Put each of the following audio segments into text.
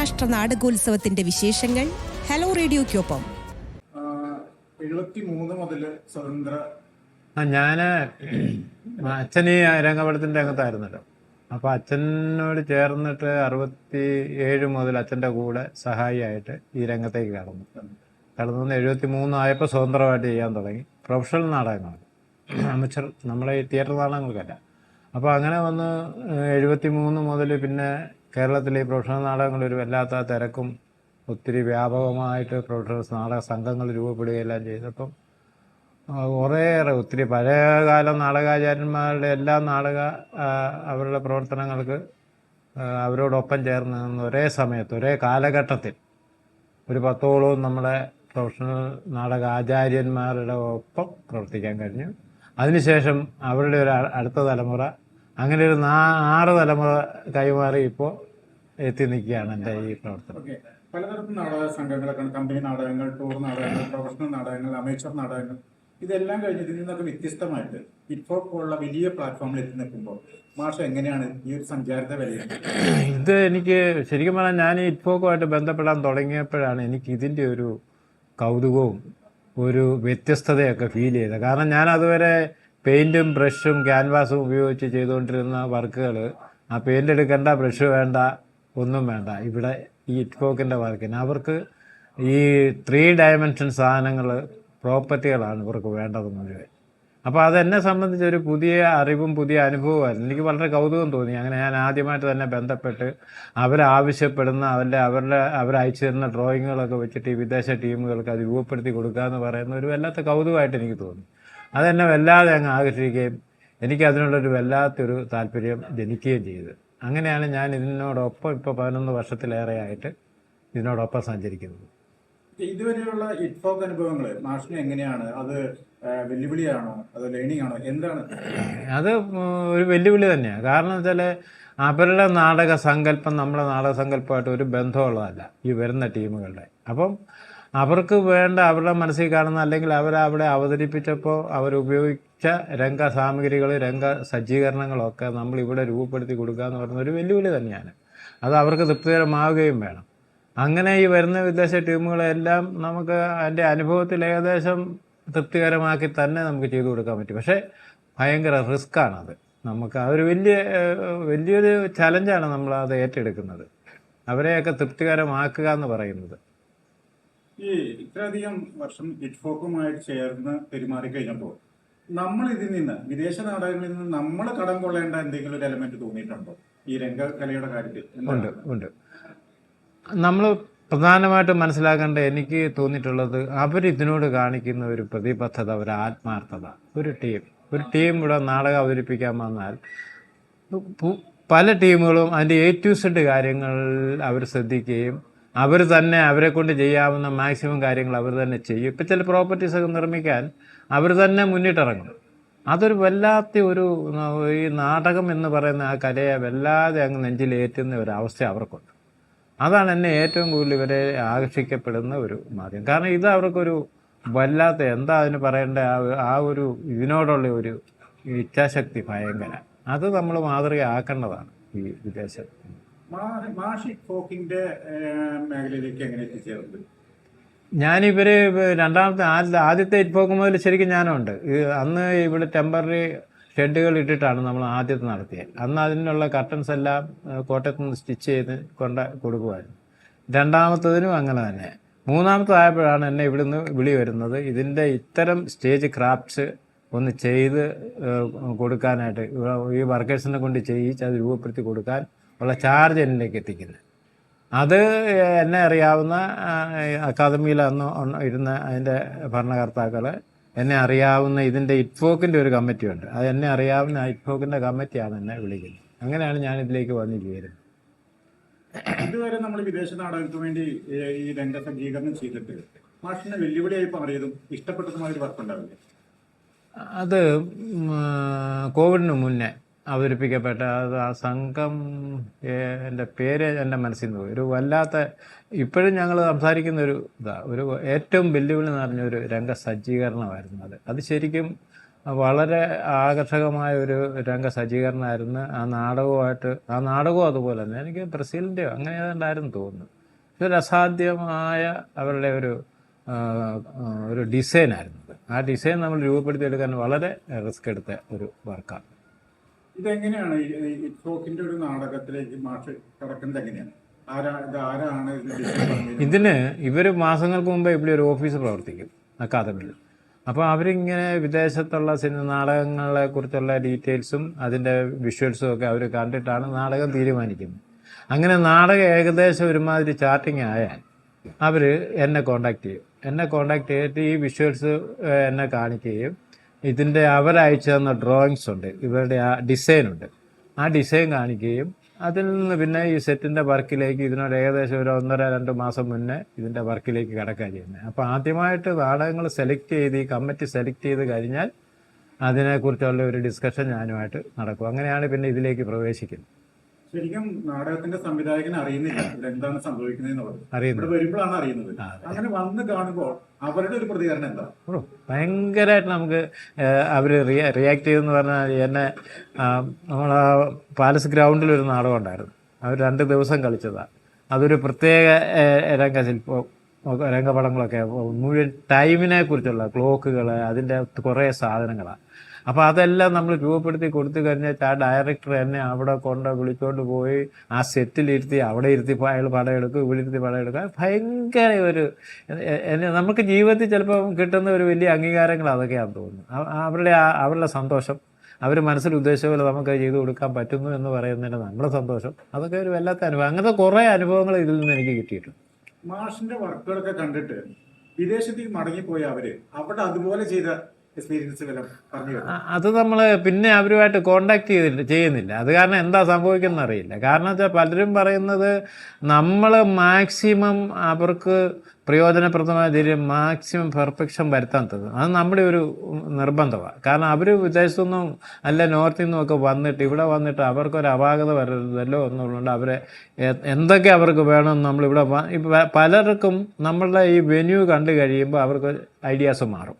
അന്താരാഷ്ട്ര നാടകോത്സവത്തിന്റെ വിശേഷങ്ങൾ. ഹലോ റേഡിയോയ്ക്കൊപ്പം എഴുപത്തി മൂന്ന് മുതൽ സ്വതന്ത്ര ഞാൻ അച്ഛൻ ഈ രംഗപടത്തിന്റെ രംഗത്തായിരുന്നല്ലോ. അപ്പോൾ അച്ഛനോട് ചേർന്നിട്ട് അറുപത്തി ഏഴ് മുതൽ അച്ഛന്റെ കൂടെ സഹായിയായിട്ട് ഈ രംഗത്തേക്ക് കടന്നു. കടന്നു വന്ന് എഴുപത്തി മൂന്നായപ്പോൾ സ്വതന്ത്രമായിട്ട് ചെയ്യാൻ തുടങ്ങി. പ്രൊഫഷണൽ നാടകങ്ങൾ അമച്ചർ നമ്മളെ ഈ തിയേറ്റർ നാടകങ്ങൾക്കല്ല. അപ്പോൾ അങ്ങനെ വന്ന് എഴുപത്തി മൂന്ന് മുതൽ പിന്നെ കേരളത്തിലെ ഈ പ്രൊഫഷണൽ നാടകങ്ങൾ ഒരു വല്ലാത്ത തിരക്കും ഒത്തിരി വ്യാപകമായിട്ട് പ്രൊഫഷണൽ നാടക സംഘങ്ങൾ രൂപപ്പെടുകയെല്ലാം ചെയ്തപ്പം കുറേയേറെ ഒത്തിരി പഴയകാല നാടകാചാര്യന്മാരുടെ എല്ലാ നാടക അവരുടെ പ്രവർത്തനങ്ങൾക്ക് അവരോടൊപ്പം ചേർന്ന് നിന്ന് ഒരേ സമയത്ത് ഒരേ കാലഘട്ടത്തിൽ ഒരു പത്തോളവും നമ്മുടെ പ്രൊഫഷണൽ നാടക ആചാര്യന്മാരുടെ ഒപ്പം പ്രവർത്തിക്കാൻ കഴിഞ്ഞു. അതിനുശേഷം അവരുടെ ഒരു അടുത്ത തലമുറ അങ്ങനെ ഒരു നാ ആറ് തലമുറ കൈമാറി ഇപ്പോൾ എത്തി നിൽക്കുകയാണ് എന്റെ ഈ പ്രവർത്തനം. പലതരത്തിൽ നാടക സംഘങ്ങളൊക്കെ കമ്പനി നാടകങ്ങൾ ടൂർ നാടകങ്ങൾ പ്രൊഫഷണൽ നാടകങ്ങൾ അമേച്ചർ നാടകങ്ങൾ. ഇതെല്ലാം കഴിഞ്ഞ് ഇതിൽ നിന്നൊക്കെ വ്യത്യസ്തമായിട്ട് ഇപ്പോൾ പോലുള്ള വലിയ പ്ലാറ്റ്ഫോമിൽ എത്തി നിൽക്കുമ്പോൾ മാഷ എങ്ങനെയാണ് ഈ ഒരു സഞ്ചാരത്തെ വിലയിരുത്തുന്നത്? ഇത് എനിക്ക് ശരിക്കും പറഞ്ഞാൽ ഞാൻ ഈ ഇറ്റ്ഫോക്കുമായിട്ട് ബന്ധപ്പെടാൻ തുടങ്ങിയപ്പോഴാണ് എനിക്ക് ഇതിന്റെ ഒരു കൗതുകവും ഒരു വ്യത്യസ്തതയൊക്കെ ഫീൽ ചെയ്തത്. കാരണം ഞാൻ അതുവരെ പെയിന്റും ബ്രഷും ക്യാൻവാസും ഉപയോഗിച്ച് ചെയ്തുകൊണ്ടിരുന്ന വർക്കുകൾ ആ പെയിന്റ് എടുക്കേണ്ട ബ്രഷ് വേണ്ട ഒന്നും വേണ്ട. ഇവിടെ ഈ ഇറ്റ്കോക്കിന്റെ വർക്കിന് അവർക്ക് ഈ ത്രീ ഡയമെൻഷൻ സാധനങ്ങൾ പ്രോപ്പർട്ടികളാണ് ഇവർക്ക് വേണ്ടത് മുഴുവൻ. അപ്പോൾ അതെന്നെ സംബന്ധിച്ച് ഒരു പുതിയ അറിവും പുതിയ അനുഭവമായിരുന്നു എനിക്ക് വളരെ കൗതുകം തോന്നി. അങ്ങനെ ഞാൻ ആദ്യമായിട്ട് തന്നെ ബന്ധപ്പെട്ട് അവരാവശ്യപ്പെടുന്ന അവരുടെ അവരുടെ അവരയച്ചു തരുന്ന ഡ്രോയിങ്ങുകളൊക്കെ വെച്ചിട്ട് ഈ വിദേശ ടീമുകൾക്ക് അത് രൂപപ്പെടുത്തി കൊടുക്കുക എന്ന് പറയുന്ന ഒരു വല്ലാത്ത കൗതുകമായിട്ട് എനിക്ക് തോന്നി. അതെന്നെ വല്ലാതെ അങ്ങ് ആകർഷിക്കുകയും എനിക്കതിനുള്ളൊരു വല്ലാത്തൊരു താല്പര്യം ജനിക്കുകയും ചെയ്തു. അങ്ങനെയാണ് ഞാൻ ഇതിനോടൊപ്പം ഇപ്പോൾ പതിനൊന്ന് വർഷത്തിലേറെയായിട്ട് ഇതിനോടൊപ്പം സഞ്ചരിക്കുന്നത്. ഇതുവരെയുള്ള ഇറ്റ്ഫോക്ക് അനുഭവങ്ങൾ മാഷിന് എങ്ങനെയാണ്? അത് വെല്ലുവിളിയാണോ? അത് ലേണിംഗ് ആണോ? എന്താണ്? അത് ഒരു വെല്ലുവിളി തന്നെയാണ് കാരണം വെച്ചാൽ അവരുടെ നാടക സങ്കല്പം നമ്മുടെ നാടക സങ്കല്പമായിട്ട് ഒരു ബന്ധമുള്ളതല്ല ഈ വരുന്ന ടീമുകളുടെ. അപ്പം അവർക്ക് വേണ്ട അവരുടെ മനസ്സിൽ കാണുന്ന അല്ലെങ്കിൽ അവരവിടെ അവതരിപ്പിച്ചപ്പോൾ അവരുപയോഗിച്ച രംഗ സാമഗ്രികൾ രംഗ സജ്ജീകരണങ്ങളൊക്കെ നമ്മൾ ഇവിടെ രൂപപ്പെടുത്തി കൊടുക്കുക എന്ന് പറയുന്ന ഒരു വെല്ലുവിളി തന്നെയാണ്. അത് അവർക്ക് തൃപ്തികരമാവുകയും വേണം. അങ്ങനെ ഈ വരുന്ന വിദേശ ടീമുകളെല്ലാം നമുക്ക് അതിന്റെ അനുഭവത്തിൽ ഏകദേശം തൃപ്തികരമാക്കി തന്നെ നമുക്ക് ചെയ്തു കൊടുക്കാൻ പറ്റും. പക്ഷേ ഭയങ്കര റിസ്ക്കാണത്. നമുക്ക് അതൊരു വലിയ വലിയൊരു ചലഞ്ചാണ് നമ്മൾ അത് ഏറ്റെടുക്കുന്നത്. അവരെയൊക്കെ തൃപ്തികരമാക്കുക എന്ന് പറയുന്നത്. ഇത്രയധികം വർഷം ഇറ്റ്ഫോക്കുമായിട്ട് ചേർന്ന് പെരുമാറി കഴിഞ്ഞപ്പോൾ നമ്മൾ ഇതിൽ നിന്ന് വിദേശ നാടകങ്ങളിൽ നിന്ന് നമ്മൾ കടം കൊള്ളേണ്ട എന്തെങ്കിലും ഒരു എലമെന്റ് തോന്നിയിട്ടുണ്ടോ? ഈ രംഗകലയുടെ കാര്യത്തിൽ? ഉണ്ട് ഉണ്ട്. നമ്മൾ പ്രധാനമായിട്ടും മനസ്സിലാക്കേണ്ട എനിക്ക് തോന്നിയിട്ടുള്ളത് അവരിതിനോട് കാണിക്കുന്ന ഒരു പ്രതിബദ്ധത ഒരു ആത്മാർത്ഥത ഒരു ടീം ഒരു ടീം ഇവിടെ നാടകം അവതരിപ്പിക്കാൻ വന്നാൽ പല ടീമുകളും അതിന്റെ എ ടു സെഡ് കാര്യങ്ങൾ അവർ ശ്രദ്ധിക്കുകയും അവർ തന്നെ അവരെ കൊണ്ട് ചെയ്യാവുന്ന മാക്സിമം കാര്യങ്ങൾ അവർ തന്നെ ചെയ്യും. ഇപ്പം ചില പ്രോപ്പർട്ടീസ് ഒക്കെ നിർമ്മിക്കാൻ അവർ തന്നെ മുന്നിട്ടിറങ്ങും. അതൊരു വല്ലാത്ത ഒരു ഈ നാടകം എന്ന് പറയുന്ന ആ കലയെ വല്ലാതെ അങ്ങ് നെഞ്ചിലേറ്റുന്ന ഒരു അവസ്ഥ അവർക്കുണ്ട്. അതാണ് എന്നെ ഏറ്റവും കൂടുതൽ ഇവരെ ആകർഷിക്കപ്പെടുന്ന ഒരു മാധ്യമം. കാരണം ഇത് അവർക്കൊരു വല്ലാത്ത എന്താ അതിന് പറയേണ്ട ആ ഒരു- ഇതിനോടുള്ള ഒരു ഇച്ഛാശക്തി ഭയങ്കര. അത് നമ്മൾ മാതൃകയാക്കേണ്ടതാണ് ഈ വിദേശത്ത്. മാഷ് ഫോക്കിന്റെ മേഖലയിലേക്ക് എങ്ങനെ എത്തിച്ചേർന്നത്? ഞാനിവര് രണ്ടാമത്തെ ആദ്യത്തെ ആദ്യത്തെ ഇറ്റ്പോക്ക് മുതൽ ശരിക്കും ഞാനുണ്ട്. അന്ന് ഇവിടെ ടെമ്പററി ഷെഡുകൾ ഇട്ടിട്ടാണ് നമ്മൾ ആദ്യത്തെ നടത്തിയത് അന്ന് അതിനുള്ള കർട്ടൻസ് എല്ലാം കോട്ടയത്ത് നിന്ന് സ്റ്റിച്ച് ചെയ്ത് കൊണ്ട് കൊടുക്കുമായിരുന്നു രണ്ടാമത്തതിനും അങ്ങനെ തന്നെ. മൂന്നാമത്തതായപ്പോഴാണ് എന്നെ ഇവിടുന്ന് വിളി വരുന്നത്. ഇതിന്റെ ഇത്തരം സ്റ്റേജ് ക്രാഫ്റ്റ്സ് ഒന്ന് ചെയ്ത് കൊടുക്കാനായിട്ട് ഈ വർക്കേഴ്സിനെ കൊണ്ട് ചെയ്യിച്ച് അത് രൂപപ്പെടുത്തി കൊടുക്കാൻ ഉള്ള ചാർജ് എന്നിലേക്ക് എത്തിക്കുന്നത് അത് എന്നെ അറിയാവുന്ന അക്കാദമിയിൽ അന്ന് ഇരുന്ന അതിന്റെ ഭരണകർത്താക്കൾ എന്നെ അറിയാവുന്ന ഇതിന്റെ ഇറ്റ്ഫോക്കിന്റെ ഒരു കമ്മിറ്റിയുണ്ട് അത് എന്നെ അറിയാവുന്ന ഇറ്റ്ഫോക്കിന്റെ കമ്മിറ്റിയാണ് എന്നെ വിളിക്കുന്നത്. അങ്ങനെയാണ് ഞാൻ ഇതിലേക്ക് വന്നു ചേരുന്നത് ഇതുവരെ നമ്മൾ വിദേശ നാടകത്തിന് വേണ്ടി ഈ രംഗ സജ്ജീകരണം ചെയ്തിട്ട് മാഷിന് വെല്ലുവിളിയായി മാറിയതും ഇഷ്ടപ്പെട്ടതുമായ ഒരു വർക്ക് ഉണ്ടാവില്ലേ? അത് കോവിഡിന് മുന്നേ അവതരിപ്പിക്കപ്പെട്ട അത് ആ സംഘം എന്റെ പേര് എന്റെ മനസ്സിൽ നിന്ന് പോയി. ഒരു വല്ലാത്ത ഇപ്പോഴും ഞങ്ങൾ സംസാരിക്കുന്ന ഒരു ഇതാ ഒരു ഏറ്റവും വെല്ലുവിളി നിറഞ്ഞ ഒരു രംഗസജ്ജീകരണമായിരുന്നു അത്. അത് ശരിക്കും വളരെ ആകർഷകമായ ഒരു രംഗ സജ്ജീകരണമായിരുന്നു ആ നാടകവുമായിട്ട് ആ നാടകവും അതുപോലെ തന്നെ. എനിക്ക് ബ്രസീലിന്റെയോ അങ്ങനെ ഏതാണ്ടായിരുന്നു തോന്നുന്നു. ഒരു അസാധ്യമായ അവരുടെ ഒരു ഒരു ഡിസൈനായിരുന്നു. ആ ഡിസൈൻ നമ്മൾ രൂപപ്പെടുത്തിയെടുക്കാൻ വളരെ റിസ്ക് എടുത്ത ഒരു വർക്കാണ്. ഇതെങ്ങനെയാണ് ഇറ്റ്ഫോക്കിന്റെ ഒരു നാടകത്തിലേക്ക് മാഷ് കിടക്കുന്നത് എങ്ങനെയാണ്? ഇതിന് ഇവർ മാസങ്ങൾക്ക് മുമ്പ് ഇവിടെ ഒരു ഓഫീസ് പ്രവർത്തിക്കും അക്കാദമിയിൽ. അപ്പോൾ അവരിങ്ങനെ വിദേശത്തുള്ള സിനിമ നാടകങ്ങളെ കുറിച്ചുള്ള ഡീറ്റെയിൽസും അതിന്റെ വിഷ്വൽസും ഒക്കെ അവർ കണ്ടിട്ടാണ് നാടകം തീരുമാനിക്കുന്നത്. അങ്ങനെ നാടകം ഏകദേശം ഒരുമാതിരി ചാർട്ടിങ് ആയാൽ അവർ എന്നെ കോണ്ടാക്ട് ചെയ്യും. എന്നെ കോണ്ടാക്ട് ചെയ്തിട്ട് ഈ വിഷ്വൽസ് എന്നെ കാണിക്കുകയും ഇതിന്റെ അവരയച്ചു തന്ന ഡ്രോയിങ്സ് ഉണ്ട്. ഇവരുടെ ആ ഡിസൈൻ ഉണ്ട്. ആ ഡിസൈൻ കാണിക്കുകയും അതിൽ നിന്ന് പിന്നെ ഈ സെറ്റിന്റെ വർക്കിലേക്ക് ഇതിനോട് ഏകദേശം ഒരു ഒന്നര രണ്ട് മാസം മുന്നേ ഇതിന്റെ വർക്കിലേക്ക് കിടക്കുക ചെയ്യുന്നത്. അപ്പോൾ ആദ്യമായിട്ട് നാടകങ്ങൾ സെലക്ട് ചെയ്ത് ഈ കമ്മിറ്റി സെലക്ട് ചെയ്ത് കഴിഞ്ഞാൽ അതിനെക്കുറിച്ചുള്ള ഒരു ഡിസ്കഷൻ ഞാനുമായിട്ട് നടക്കും. അങ്ങനെയാണ് പിന്നെ ഇതിലേക്ക് പ്രവേശിക്കുന്നത്. ശരിക്കും നാടകത്തിന്റെ സംവിധായകൻ അറിയുന്നില്ല ഇവിടെ എന്താണ് സംഭവിക്കുന്നത് എന്നുള്ളത് അറിയുന്നത് ഇവിടെ വരുമ്പോഴാണ് അറിയുന്നത്. അങ്ങനെ വന്ന് കാണുമ്പോൾ അവരുടെ ഒരു പ്രതികരണം എന്താ? ഭയങ്കരമായിട്ട് നമുക്ക് അവർ റിയാക്ട് ചെയ്തെന്ന് പറഞ്ഞാൽ എന്നെ നമ്മൾ പാലസ് ഗ്രൗണ്ടിൽ ഒരു നാടകം ഉണ്ടായിരുന്നു. അവർ രണ്ട് ദിവസം കളിച്ചതാണ് അതൊരു പ്രത്യേക രംഗ രംഗശില്പം രംഗപടങ്ങളൊക്കെ. മുഴുവൻ ടൈമിനെ കുറിച്ചുള്ള ക്ലോക്കുകൾ അതിന്റെ കുറേ സാധനങ്ങളാണ് അപ്പോൾ അതെല്ലാം നമ്മൾ രൂപപ്പെടുത്തി കൊടുത്തു കഴിഞ്ഞാൽ ആ ഡയറക്ടർ എന്നെ അവിടെ കൊണ്ട് വിളിച്ചുകൊണ്ട് പോയി ആ സെറ്റിലിരുത്തി അവിടെ ഇരുത്തി അയാൾ പടം എടുക്കും ഇവിടെ പടം എടുക്കുക ഭയങ്കര ഒരു നമുക്ക് ജീവിതത്തിൽ ചിലപ്പം കിട്ടുന്ന ഒരു വലിയ അംഗീകാരങ്ങൾ അതൊക്കെയാണെന്ന് തോന്നുന്നു. അവരുടെ ആ അവരുടെ സന്തോഷം അവർ മനസ്സിൽ ഉദ്ദേശിച്ച പോലെ നമുക്ക് ചെയ്തു കൊടുക്കാൻ പറ്റുന്നു എന്ന് പറയുന്നതിന് നമ്മുടെ സന്തോഷം. അതൊക്കെ ഒരു വല്ലാത്ത അനുഭവം. അങ്ങനത്തെ കുറേ അനുഭവങ്ങൾ ഇതിൽ നിന്ന് എനിക്ക് കിട്ടിയിട്ടുണ്ട്. മാഷിന്റെ വർക്കുകളൊക്കെ കണ്ടിട്ട് വിദേശത്തേക്ക് മടങ്ങിപ്പോയ അവർ അവിടെ അതുപോലെ ചെയ്ത അത് നമ്മൾ പിന്നെ അവരുമായിട്ട് കോണ്ടാക്ട് ചെയ്തിട്ട് ചെയ്യുന്നില്ല. അത് കാരണം എന്താ സംഭവിക്കുന്നത് അറിയില്ല. കാരണം വെച്ചാൽ പലരും പറയുന്നത് നമ്മൾ മാക്സിമം അവർക്ക് പ്രയോജനപ്രദമായ രീതിയിൽ മാക്സിമം പെർഫെക്ഷൻ വരുത്താൻ തന്നത് അത് നമ്മുടെ ഒരു നിർബന്ധമാണ് കാരണം അവർ വിദേശത്തുനിന്നും അല്ല നോർത്തിൽ നിന്നും ഒക്കെ വന്നിട്ട് ഇവിടെ വന്നിട്ട് അവർക്കൊരു അപാകത വരരുതല്ലോ എന്നുള്ളതുകൊണ്ട് അവരെ എന്തൊക്കെ അവർക്ക് വേണമെന്ന് നമ്മളിവിടെ പലർക്കും നമ്മളുടെ ഈ വെന്യൂ കണ്ടു കഴിയുമ്പോൾ അവർക്ക് ഐഡിയാസ് മാറും.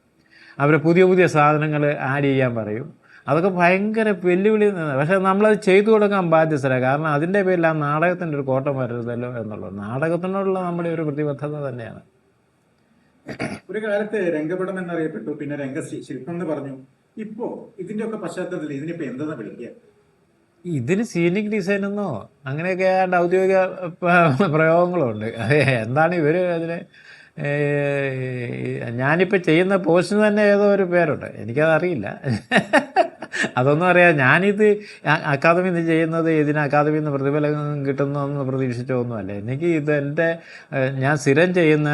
അവർ പുതിയ പുതിയ സാധനങ്ങൾ ആഡ് ചെയ്യാൻ പറയും. അതൊക്കെ ഭയങ്കര വെല്ലുവിളി നിന്നാണ്. പക്ഷേ നമ്മളത് ചെയ്തു കൊടുക്കാൻ ബാധ്യസ്ഥരാണ്. കാരണം അതിന്റെ പേരിൽ ആ നാടകത്തിന്റെ ഒരു കോട്ടം വരരുതല്ലോ എന്നുള്ളത്. നാടകത്തിനോടുള്ള നമ്മുടെ ഒരു പ്രതിബദ്ധത തന്നെയാണ്. ഒരു കാലത്ത് രംഗപടം എന്നറിയപ്പെട്ടു. പിന്നെ രംഗ ശില്പം എന്ന് പറഞ്ഞു. ഇപ്പോ ഇതിന്റെ ഒക്കെ പശ്ചാത്തലത്തിൽ ഇതിനിപ്പോ എന്താ വിളിക്കുക? ഇതിന് സീനിക് ഡിസൈൻ എന്നോ അങ്ങനെയൊക്കെ ഔദ്യോഗിക പ്രയോഗങ്ങളുണ്ട്. അതെ എന്താണ് ഇവർ അതിന് ഞാനിപ്പോൾ ചെയ്യുന്ന പോസ്റ്റിന് തന്നെ ഏതോ ഒരു പേരുണ്ട്. എനിക്കതറിയില്ല. അതൊന്നും അറിയാം ഞാനിത് അക്കാദമി നിന്ന് ചെയ്യുന്നത് ഇതിന് അക്കാദമിയിൽ നിന്ന് പ്രതിഫലം കിട്ടുന്നതെന്ന് പ്രതീക്ഷിച്ചോ ഒന്നുമല്ല. എനിക്ക് ഇത് എന്റെ ഞാൻ സ്ഥിരം ചെയ്യുന്ന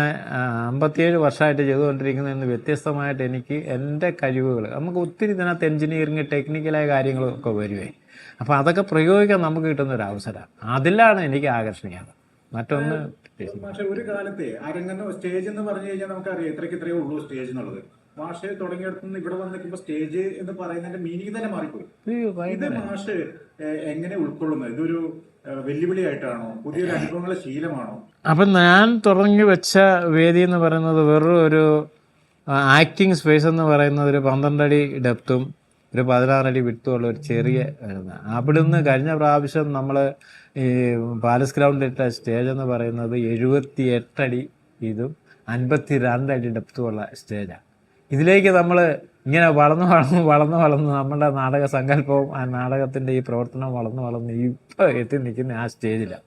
അമ്പത്തിയേഴ് വർഷമായിട്ട് ചെയ്തുകൊണ്ടിരിക്കുന്നതിൽ നിന്ന് വ്യത്യസ്തമായിട്ട് എനിക്ക് എന്റെ കഴിവുകൾ നമുക്ക് ഒത്തിരി ഇതിനകത്ത് എൻജിനീയറിങ് ടെക്നിക്കലായ കാര്യങ്ങളൊക്കെ വരുവേ. അപ്പോൾ അതൊക്കെ പ്രയോഗിക്കാൻ നമുക്ക് കിട്ടുന്ന ഒരു അവസരം. അതിലാണ് എനിക്ക് ആകർഷണീയത. മറ്റൊന്ന് പക്ഷെ ഒരു കാലത്തെ അരങ്ങെന്ന് സ്റ്റേജ് എന്ന് പറഞ്ഞു കഴിഞ്ഞാൽ നമുക്കറിയാം ഇത്രയ്ക്ക് ഇത്രയേ ഉള്ളൂ സ്റ്റേജ് എന്നുള്ളത്. മാഷ് തുടങ്ങിയെടുത്തുനിന്ന് ഇവിടെ വന്ന് നിൽക്കുമ്പോൾ സ്റ്റേജ് എന്ന് പറയുന്നതിന്റെ മീനിങ് തന്നെ മാറിപ്പോയി. ഇത് മാഷ് എങ്ങനെ ഉൾക്കൊള്ളുന്നത്? ഇതൊരു വെല്ലുവിളിയായിട്ടാണോ? പുതിയൊരു അനുഭവങ്ങളെ ശീലമാണോ? അപ്പൊ ഞാൻ തുടങ്ങി വെച്ച വേദി എന്ന് പറയുന്നത് വെറും ഒരു ആക്ടിങ് സ്പേസ് എന്ന് പറയുന്നത് ഒരു പന്ത്രണ്ടടി ഡെപ്തും ഒരു പതിനാറടി വിട്ടുള്ള ഒരു ചെറിയ അവിടെ അവിടുന്ന് കഴിഞ്ഞ പ്രാവശ്യം നമ്മൾ ഈ പാലസ് ഗ്രൗണ്ടിലിട്ട സ്റ്റേജ് എന്ന് പറയുന്നത് എഴുപത്തി എട്ടടി ഇതും അൻപത്തി രണ്ടടി ഡെപ്തുമുള്ള സ്റ്റേജാണ് ഇതിലേക്ക് നമ്മൾ ഇങ്ങനെ വളർന്ന് വളർന്ന് വളർന്ന് വളർന്ന് നമ്മുടെ നാടക സങ്കല്പവും ആ നാടകത്തിന്റെ ഈ പ്രവർത്തനം വളർന്ന് വളർന്ന് ഇപ്പോൾ എത്തി നിൽക്കുന്ന ആ സ്റ്റേജിലാണ്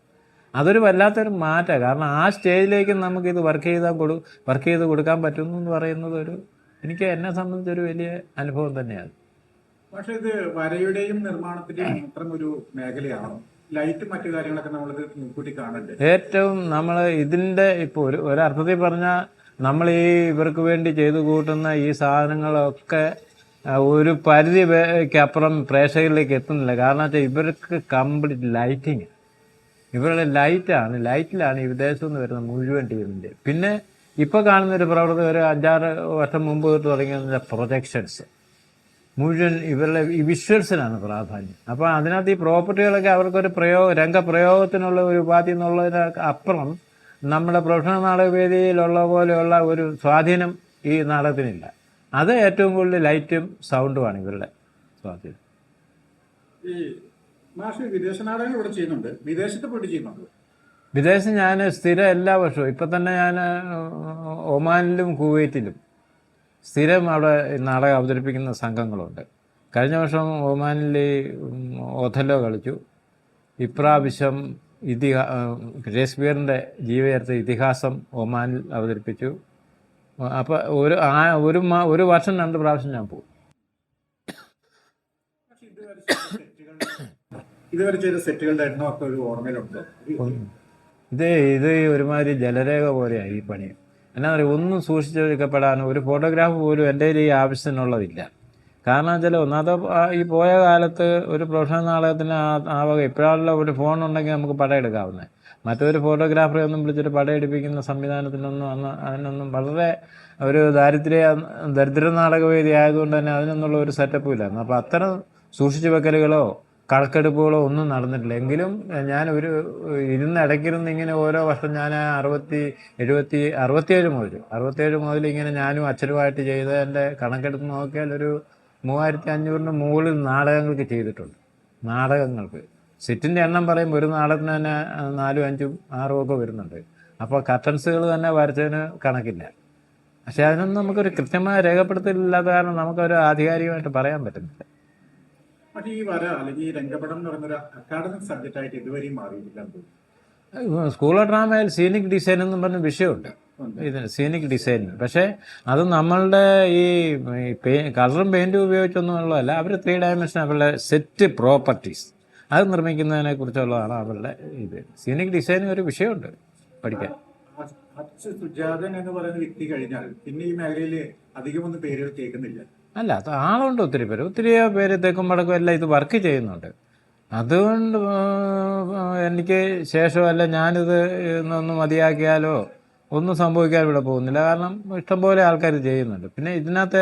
അതൊരു വല്ലാത്തൊരു മാറ്റമാണ് കാരണം ആ സ്റ്റേജിലേക്ക് നമുക്ക് ഇത് വർക്ക് ചെയ്താൽ കൊടു വർക്ക് ചെയ്ത് കൊടുക്കാൻ പറ്റുന്നു എന്ന് പറയുന്നത് ഒരു എനിക്ക് എന്നെ സംബന്ധിച്ചൊരു വലിയ അനുഭവം തന്നെയാണ്. പക്ഷെ ഇത് വരയുടെയും നിർമ്മാണത്തിന്റെയും മാത്രം ഒരു മേഖലയാണ്. ലൈറ്റ് മറ്റു കാര്യങ്ങളൊക്കെ നമ്മൾ മുൻകൂട്ടി കാണണ്ടേ? ഏറ്റവും നമ്മൾ ഇതിന്റെ ഇപ്പോൾ ഒരു ഒരർത്ഥത്തിൽ പറഞ്ഞാൽ നമ്മൾ ഈ ഇവർക്ക് വേണ്ടി ചെയ്തു കൂട്ടുന്ന ഈ സാധനങ്ങളൊക്കെ ഒരു പരിധി അപ്പുറം പ്രേക്ഷകരിലേക്ക് എത്തുന്നില്ല. കാരണം വെച്ചാൽ ഇവർക്ക് കംപ്ലീറ്റ് ലൈറ്റിങ് ഇവരുടെ ലൈറ്റാണ് ലൈറ്റിലാണ് ഈ വിദേശത്തു നിന്ന് വരുന്ന മുഴുവൻ ടീമിന്റെ പിന്നെ ഇപ്പോൾ കാണുന്ന ഒരു പ്രവർത്തകർ അഞ്ചാറ് വർഷം മുമ്പ് തുടങ്ങിയ പ്രൊജക്ഷൻസ്. മുഴുവൻ ഇവരുടെ ഈ വിഷ്വൽസിനാണ് പ്രാധാന്യം അപ്പോൾ അതിനകത്ത് ഈ പ്രോപ്പർട്ടികളൊക്കെ അവർക്കൊരു പ്രയോഗ രംഗപ്രയോഗത്തിനുള്ള ഒരു ഉപാധി എന്നുള്ളതിന് അപ്പുറം നമ്മുടെ പ്രൊഫഷണൽ നാടകവേദിയിലുള്ള പോലെയുള്ള ഒരു സ്വാധീനം ഈ നാടകത്തിനില്ല അത് ഏറ്റവും കൂടുതൽ ലൈറ്റും സൗണ്ടുമാണ് ഇവരുടെ സ്വാധീനം ഈ മാഷ് വിദേശ നാടകങ്ങൾ ഇവിടെ ചെയ്യുന്നുണ്ട് വിദേശത്ത് പോയിട്ട് ചെയ്യുന്നുണ്ട് വിദേശം ഞാൻ സ്ഥിരം എല്ലാ വർഷവും ഇപ്പം തന്നെ ഞാൻ ഒമാനിലും കുവൈറ്റിലും സ്ഥിരം അവിടെ നാടകം അവതരിപ്പിക്കുന്ന സംഘങ്ങളുണ്ട്. കഴിഞ്ഞ വർഷം ഒമാനിൽ ഒഥല്ലോ കളിച്ചു. ഇപ്രാവശ്യം ഇതിഹാ ഷേക്സ്പിയറിന്റെ ജീവചരിത്ര ഇതിഹാസം ഒമാനിൽ അവതരിപ്പിച്ചു. അപ്പോൾ ഒരു ആ ഒരു മാ ഒരു വർഷം രണ്ട് പ്രാവശ്യം ഞാൻ പോകും ഇതുവരെ ചെയ്ത സെറ്റുകളുടെ ഒരു ഓർമ്മയിലുണ്ടോ. ഇത് ഇത് ഒരുമാതിരി ജലരേഖ പോലെയാണ് ഈ പണി. എന്നാ പറയുക ഒന്നും സൂക്ഷിച്ചു ഒരു ഫോട്ടോഗ്രാഫ് പോലും എന്റെ കയ്യിൽ ഈ ആവശ്യത്തിനുള്ളതില്ല. കാരണം വെച്ചാൽ ഒന്നാമത്തെ ഈ പോയ കാലത്ത് ഒരു പ്രൊഫഷണൽ നാടകത്തിന് ആ വക ഒരു ഫോൺ ഉണ്ടെങ്കിൽ നമുക്ക് പടം എടുക്കാവുന്നത് മറ്റൊരു ഫോട്ടോഗ്രാഫറെ ഒന്നും വിളിച്ചിട്ട് പടം എടുപ്പിക്കുന്ന സംവിധാനത്തിനൊന്നും അന്ന് അതിനൊന്നും വളരെ ഒരു ദാരിദ്ര്യ ദരിദ്ര നാടകവേദി ആയതുകൊണ്ട് തന്നെ അതിനൊന്നുള്ള ഒരു സെറ്റപ്പും ഇല്ലായിരുന്നു. അപ്പോൾ അത്തരം സൂക്ഷിച്ചു വെക്കലുകളോ കണക്കെടുപ്പുകളോ ഒന്നും നടന്നിട്ടില്ല. എങ്കിലും ഞാൻ ഒരു ഇരുന്ന് ഇടയ്ക്കിരുന്ന് ഇങ്ങനെ ഓരോ വർഷം ഞാൻ അറുപത്തി എഴുപത്തി അറുപത്തിയേഴ് മുതൽ അറുപത്തിയേഴ് മുതൽ ഇങ്ങനെ ഞാനും അച്ഛനുമായിട്ട് ചെയ്ത എന്റെ കണക്കെടുപ്പ് നോക്കിയാൽ ഒരു മൂവായിരത്തി അഞ്ഞൂറിന് മുകളിൽ നാടകങ്ങൾക്ക് ചെയ്തിട്ടുണ്ട്. നാടകങ്ങൾക്ക്. സിറ്റിന്റെ എണ്ണം പറയുമ്പോൾ ഒരു നാടകത്തിന് തന്നെ നാലും അഞ്ചും ആറും ഒക്കെ വരുന്നുണ്ട്. അപ്പോൾ കട്ടൻസുകൾ തന്നെ വരച്ചതിന് കണക്കില്ല. പക്ഷേ അതിനൊന്നും നമുക്കൊരു കൃത്യമായ രേഖപ്പെടുത്തലില്ലാത്ത കാരണം നമുക്കൊരു ആധികാരികമായിട്ട് പറയാൻ പറ്റുന്നില്ല. പക്ഷേ ഈ വര അല്ലെങ്കിൽ ഈ രംഗപടം എന്ന് പറയുന്ന ഒരു അക്കാഡമിക് സബ്ജക്റ്റ് ആയിട്ട് ഇതുവരെയും മാറിയിട്ടില്ല. സ്കൂൾ ഓഫ് ഡ്രാമയിൽ സീനിക് ഡിസൈൻ എന്ന് പറഞ്ഞ വിഷയമുണ്ട്. ഇതിന് സീനിക് ഡിസൈൻ പക്ഷേ അത് നമ്മളുടെ ഈ കളറും പെയിന്റും ഉപയോഗിച്ചൊന്നും ഉള്ളതല്ല. അവർ ത്രീ ഡയമെൻഷൻ അവരുടെ സെറ്റ് പ്രോപ്പർട്ടീസ് അത് നിർമ്മിക്കുന്നതിനെ കുറിച്ചുള്ളതാണ് അവരുടെ ഇത്. സീനിക് ഡിസൈൻ ഒരു വിഷയമുണ്ട് പഠിക്കാൻ. സുജാതൻ എന്ന് പറയുന്ന വ്യക്തി കഴിഞ്ഞാൽ പിന്നെ ഈ മേഖലയിൽ അധികമൊന്നും പേരുകൾ കേൾക്കുന്നില്ല. അല്ല അത് ആളുണ്ട് ഒത്തിരി പേര്. ഒത്തിരി പേര് തെക്കും വടക്കും എല്ലാം ഇത് വർക്ക് ചെയ്യുന്നുണ്ട്. അതുകൊണ്ട് എനിക്ക് ശേഷമല്ല ഞാനിത് ഒന്ന് മതിയാക്കിയാലോ ഒന്നും സംഭവിക്കാൻ ഇവിടെ പോകുന്നില്ല. കാരണം ഇഷ്ടംപോലെ ആൾക്കാർ ചെയ്യുന്നുണ്ട്. പിന്നെ ഇതിനകത്ത്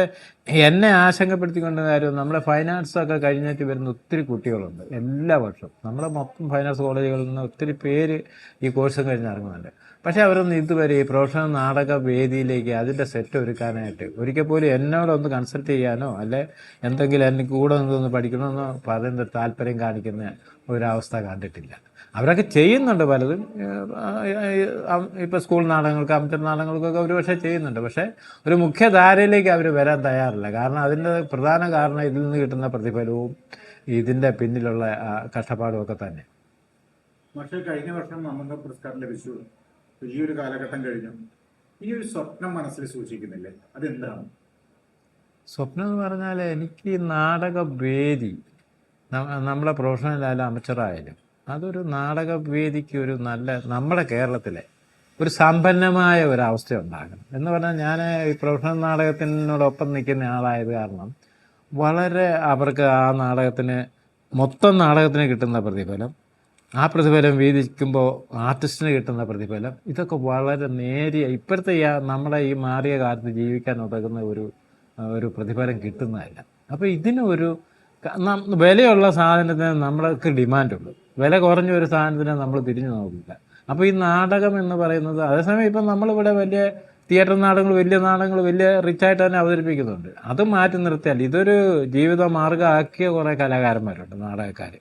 എന്നെ ആശങ്കപ്പെടുത്തിക്കൊണ്ട കാര്യം നമ്മുടെ ആർട്സ് ഒക്കെ കഴിഞ്ഞിട്ട് വരുന്ന ഒത്തിരി കുട്ടികളുണ്ട്. എല്ലാ വർഷവും. നമ്മുടെ മൊത്തം ഫൈനാൻസ് കോളേജുകളിൽ നിന്ന് ഒത്തിരി പേര് ഈ കോഴ്സ് കഴിഞ്ഞ് ഇറങ്ങുന്നുണ്ട്. പക്ഷേ അവരൊന്നും ഇതുവരെ ഈ പ്രൊഫഷണൽ നാടക വേദിയിലേക്ക് അതിന്റെ സെറ്റ് ഒരുക്കാനായിട്ട് ഒരിക്കൽ പോലും എന്നോടൊന്ന് കൺസൾട്ട് ചെയ്യാനോ അല്ലെ എന്തെങ്കിലും എന്നെ കൂടെ നിന്നൊന്ന് പഠിക്കണമെന്നോ പറയുന്ന താല്പര്യം കാണിക്കുന്ന ഒരവസ്ഥ കണ്ടിട്ടില്ല. അവരൊക്കെ ചെയ്യുന്നുണ്ട് പലതും. ഇപ്പോൾ സ്കൂൾ നാടകങ്ങൾക്ക് അമ്പത്തി നാടകങ്ങൾക്കൊക്കെ ഒരു പക്ഷേ ചെയ്യുന്നുണ്ട്. പക്ഷേ ഒരു മുഖ്യധാരയിലേക്ക് അവർ വരാൻ തയ്യാറില്ല. കാരണം അതിന്റെ പ്രധാന കാരണം ഇതിൽ നിന്ന് കിട്ടുന്ന പ്രതിഫലവും ഇതിന്റെ പിന്നിലുള്ള കഷ്ടപ്പാടും ഒക്കെ തന്നെ. പക്ഷേ കഴിഞ്ഞ വർഷം നമുക്ക് പുരസ്കാരം ലഭിച്ചു. വലിയൊരു കാലഘട്ടം കഴിഞ്ഞു. ഈ ഒരു സ്വപ്നം മനസ്സിൽ സൂക്ഷിക്കുന്നില്ലേ? അതെന്താണ്? സ്വപ്നം എന്ന് പറഞ്ഞാൽ എനിക്ക് നാടക വേദി നമ്മളെ പ്രൊഫഷണലായാലും അമച്ചറായാലും അതൊരു നാടക വേദിക്ക് ഒരു നല്ല നമ്മുടെ കേരളത്തിലെ ഒരു സമ്പന്നമായ ഒരു അവസ്ഥ ഉണ്ടാകണം. എന്ന് പറഞ്ഞാൽ ഞാൻ ഈ പ്രൊഫഷണൽ നാടകത്തിനോടൊപ്പം നിൽക്കുന്ന ആളായത് കാരണം വളരെ അവർക്ക് ആ നാടകത്തിന് മൊത്തം നാടകത്തിന് കിട്ടുന്ന പ്രതിഫലം ആ പ്രതിഫലം വീതിക്കുമ്പോൾ ആർട്ടിസ്റ്റിന് കിട്ടുന്ന പ്രതിഫലം ഇതൊക്കെ വളരെ നേരിയ ഇപ്പോഴത്തെ ഈ നമ്മുടെ ഈ മാറിയ കാലത്ത് ജീവിക്കാൻ ഉതകുന്ന ഒരു ഒരു പ്രതിഫലം കിട്ടുന്നതല്ല. അപ്പോൾ ഇതിനൊരു വിലയുള്ള സാധനത്തിന് നമ്മൾക്ക് ഡിമാൻഡുണ്ട്. വില കുറഞ്ഞ ഒരു സാധനത്തിന് നമ്മൾ തിരിഞ്ഞു നോക്കില്ല. അപ്പോൾ ഈ നാടകം എന്ന് പറയുന്നത് അതേസമയം ഇപ്പം നമ്മളിവിടെ വലിയ തിയേറ്റർ നാടകങ്ങൾ വലിയ നാടകങ്ങൾ വലിയ റിച്ചായിട്ട് തന്നെ അവതരിപ്പിക്കുന്നുണ്ട്. അത് മാറ്റി നിർത്തിയാൽ ഇതൊരു ജീവിത മാർഗമാക്കിയ കുറേ കലാകാരന്മാരുണ്ട് നാടകക്കാർ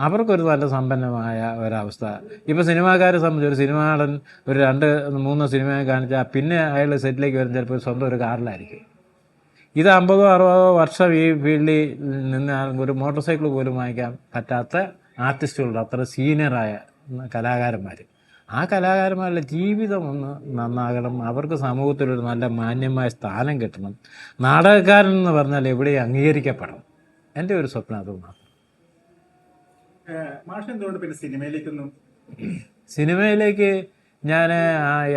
അവർക്കൊരു നല്ല സമ്പന്നമായ ഒരവസ്ഥ. ഇപ്പോൾ സിനിമാക്കാരെ സംബന്ധിച്ച് ഒരു സിനിമ നടൻ ഒരു രണ്ട് മൂന്നോ സിനിമയെ കാണിച്ചാൽ പിന്നെ അയാൾ സെറ്റിലേക്ക് വരും ചിലപ്പോൾ സ്വന്തം ഒരു കാറിലായിരിക്കും. ഇത് അമ്പതോ അറുപതോ വർഷം ഈ ഫീൽഡിൽ നിന്ന് ഒരു മോട്ടോർ സൈക്കിൾ പോലും വാങ്ങിക്കാൻ പറ്റാത്ത ആർട്ടിസ്റ്റുകളുടെ അത്ര സീനിയറായ കലാകാരന്മാർ ആ കലാകാരന്മാരുടെ ജീവിതം ഒന്ന് നന്നാകണം. അവർക്ക് സമൂഹത്തിലൊരു നല്ല മാന്യമായ സ്ഥാനം കിട്ടണം. നാടകക്കാരൻ എന്ന് പറഞ്ഞാൽ എവിടെയും അംഗീകരിക്കപ്പെടണം. എന്റെ ഒരു സ്വപ്നം അത് മാഷ് എന്തുകൊണ്ട് പിന്നെ സിനിമയിലേക്കൊന്നും സിനിമയിലേക്ക് ഞാൻ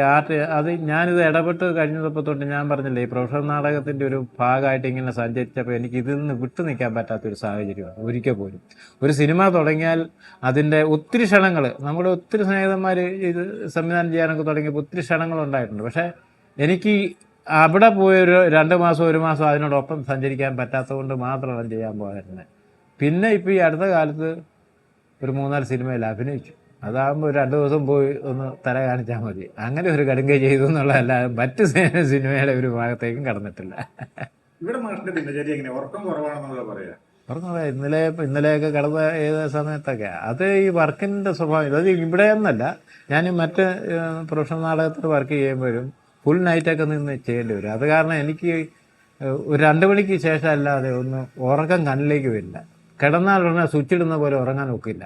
ആർട്ട് അത് ഞാനിത് ഇടപെട്ട് കഴിഞ്ഞപ്പോൾ തൊട്ട് ഞാൻ പറഞ്ഞില്ലേ ഈ പ്രൊഫഷണൽ നാടകത്തിന്റെ ഒരു ഭാഗമായിട്ട് ഇങ്ങനെ സഞ്ചരിച്ചപ്പോൾ എനിക്ക് ഇതിൽ നിന്ന് വിട്ടു നിൽക്കാൻ പറ്റാത്തൊരു സാഹചര്യമാണ് ഒരിക്കൽ പോലും. ഒരു സിനിമ തുടങ്ങിയാൽ അതിന്റെ ഒത്തിരി ക്ഷണങ്ങൾ നമ്മുടെ ഒത്തിരി സ്നേഹിതന്മാർ ഇത് സംവിധാനം ചെയ്യാനൊക്കെ തുടങ്ങിയപ്പോൾ ഒത്തിരി ക്ഷണങ്ങൾ ഉണ്ടായിട്ടുണ്ട്. പക്ഷേ എനിക്ക് അവിടെ പോയൊരു രണ്ട് മാസം ഒരു മാസം അതിനോടൊപ്പം സഞ്ചരിക്കാൻ പറ്റാത്തതുകൊണ്ട് മാത്രമാണ് ചെയ്യാൻ പോയിരുന്നത് പിന്നെ ഇപ്പോൾ ഈ അടുത്ത കാലത്ത് ഒരു മൂന്നാൽ സിനിമയിൽ അഭിനയിച്ചു. അതാകുമ്പോൾ രണ്ട് ദിവസം പോയി ഒന്ന് തല കാണിച്ചാൽ മതി. അങ്ങനെ ഒരു കടുങ്കൈ ചെയ്തു എന്നുള്ളതല്ല മറ്റ് സിനിമയുടെ ഒരു ഭാഗത്തേക്കും കടന്നിട്ടില്ല. ഇവിടെ മാഷിന്റെ ദിനചര്യ എങ്ങനെ? ഉറക്കം കുറവാണെന്നുള്ള പറയാ. ഇന്നലെ ഇന്നലെയൊക്കെ കടന്ന ഏത് സമയത്തൊക്കെ. അത് ഈ വർക്കിന്റെ സ്വഭാവം. അത് ഇവിടെ എന്നല്ല ഞാൻ മറ്റ് പ്രൊഫഷണൽ നാടകത്തിൽ വർക്ക് ചെയ്യുമ്പോഴും ഫുൾ നൈറ്റൊക്കെ നിന്ന് ചെയ്യേണ്ടി വരും. അത് കാരണം എനിക്ക് ഒരു രണ്ട് മണിക്ക് ശേഷം അല്ലാതെ ഒന്ന് ഉറക്കം കണ്ണിലേക്ക് വരില്ല. കിടന്നാൽ ഉടനെ സ്വിച്ച് ഇടുന്ന പോലെ ഉറങ്ങാൻ ഒക്കില്ല.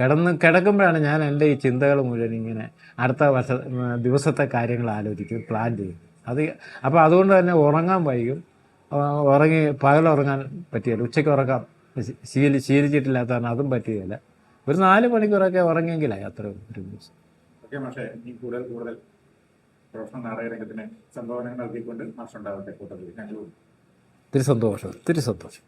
കിടന്ന് കിടക്കുമ്പോഴാണ് ഞാൻ എന്റെ ഈ ചിന്തകൾ മുഴുവൻ ഇങ്ങനെ അടുത്ത വർഷ ദിവസത്തെ കാര്യങ്ങൾ ആലോചിക്കും പ്ലാൻ ചെയ്യും. അത് അപ്പോൾ അതുകൊണ്ട് തന്നെ ഉറങ്ങാൻ വൈകും. ഉറങ്ങി പകൽ ഉറങ്ങാൻ പറ്റിയല്ല ഉച്ചയ്ക്ക് ഉറക്കാം ശീലി ശീലിച്ചിട്ടില്ലാത്ത കാരണം അതും പറ്റിയല്ല. ഒരു നാല് മണിക്കൂറൊക്കെ ഉറങ്ങിയെങ്കിലായി അത്ര ഒരു ദിവസം. കൂടുതൽ കൂടുതൽ പ്രൊഫഷണൽ സംഭാവനകൾ നൽകിക്കൊണ്ട് മാഷുണ്ടാവട്ടെ കൂട്ടത്തിൽ. ഒത്തിരി സന്തോഷം ഒത്തിരി സന്തോഷം.